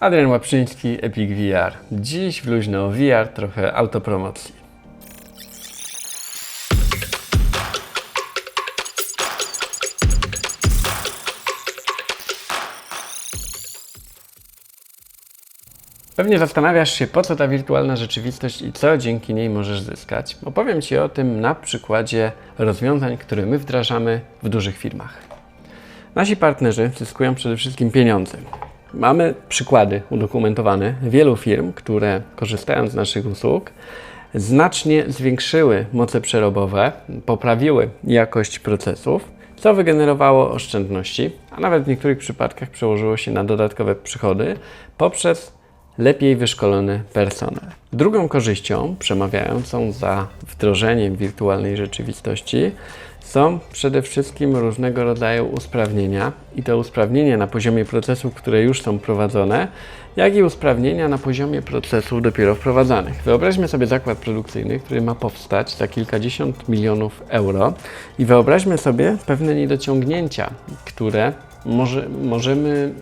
Adrian Łaprzyński, Epic VR. Dziś w luźno VR, trochę autopromocji. Pewnie zastanawiasz się, po co ta wirtualna rzeczywistość i co dzięki niej możesz zyskać. Opowiem Ci o tym na przykładzie rozwiązań, które my wdrażamy w dużych firmach. Nasi partnerzy zyskują przede wszystkim pieniądze. Mamy przykłady udokumentowane wielu firm, które korzystając z naszych usług znacznie zwiększyły moce przerobowe, poprawiły jakość procesów, co wygenerowało oszczędności, a nawet w niektórych przypadkach przełożyło się na dodatkowe przychody poprzez lepiej wyszkolony personel. Drugą korzyścią przemawiającą za wdrożeniem wirtualnej rzeczywistości są przede wszystkim różnego rodzaju usprawnienia i to usprawnienia na poziomie procesów, które już są prowadzone, jak i usprawnienia na poziomie procesów dopiero wprowadzanych. Wyobraźmy sobie zakład produkcyjny, który ma powstać za kilkadziesiąt milionów euro i wyobraźmy sobie pewne niedociągnięcia, które może, możemy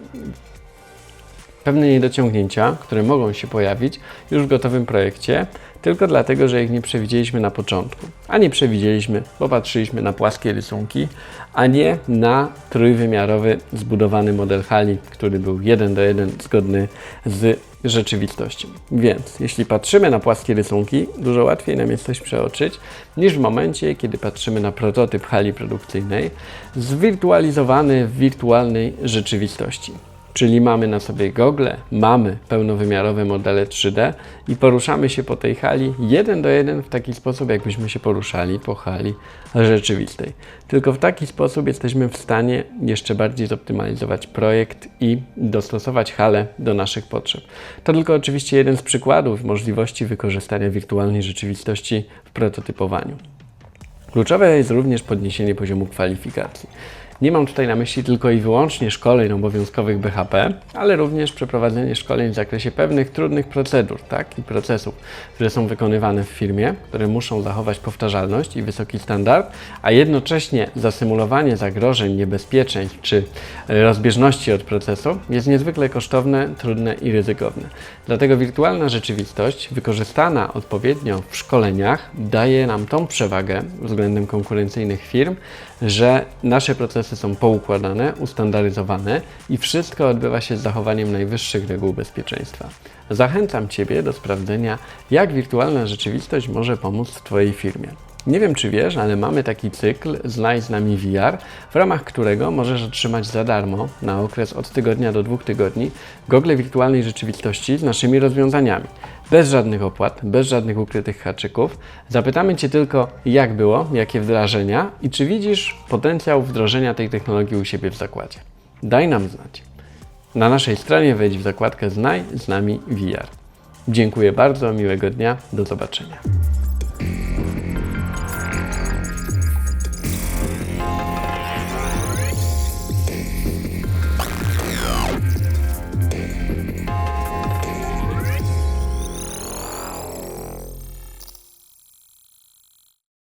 pewne niedociągnięcia, które mogą się pojawić już w gotowym projekcie, tylko dlatego, że ich nie przewidzieliśmy na początku. A nie przewidzieliśmy, bo patrzyliśmy na płaskie rysunki, a nie na trójwymiarowy zbudowany model hali, który był jeden do jeden zgodny z rzeczywistością. Więc jeśli patrzymy na płaskie rysunki, dużo łatwiej nam jest coś przeoczyć niż w momencie, kiedy patrzymy na prototyp hali produkcyjnej zwirtualizowany w wirtualnej rzeczywistości. Czyli mamy na sobie gogle, mamy pełnowymiarowe modele 3D i poruszamy się po tej hali jeden do jeden w taki sposób, jakbyśmy się poruszali po hali rzeczywistej. Tylko w taki sposób jesteśmy w stanie jeszcze bardziej zoptymalizować projekt i dostosować halę do naszych potrzeb. To tylko oczywiście jeden z przykładów możliwości wykorzystania wirtualnej rzeczywistości w prototypowaniu. Kluczowe jest również podniesienie poziomu kwalifikacji. Nie mam tutaj na myśli tylko i wyłącznie szkoleń obowiązkowych BHP, ale również przeprowadzenie szkoleń w zakresie pewnych trudnych procedur tak, i procesów, które są wykonywane w firmie, które muszą zachować powtarzalność i wysoki standard, a jednocześnie zasymulowanie zagrożeń, niebezpieczeństw czy rozbieżności od procesu jest niezwykle kosztowne, trudne i ryzykowne. Dlatego wirtualna rzeczywistość, wykorzystana odpowiednio w szkoleniach, daje nam tą przewagę względem konkurencyjnych firm, że nasze procesy są poukładane, ustandaryzowane i wszystko odbywa się z zachowaniem najwyższych reguł bezpieczeństwa. Zachęcam Ciebie do sprawdzenia, jak wirtualna rzeczywistość może pomóc w Twojej firmie. Nie wiem, czy wiesz, ale mamy taki cykl Znaj z nami VR, w ramach którego możesz otrzymać za darmo na okres od tygodnia do dwóch tygodni gogle wirtualnej rzeczywistości z naszymi rozwiązaniami. Bez żadnych opłat, bez żadnych ukrytych haczyków. Zapytamy Cię tylko, jak było, jakie wdrażenia i czy widzisz potencjał wdrożenia tej technologii u siebie w zakładzie. Daj nam znać. Na naszej stronie wejdź w zakładkę Znaj z nami VR. Dziękuję bardzo, miłego dnia, do zobaczenia.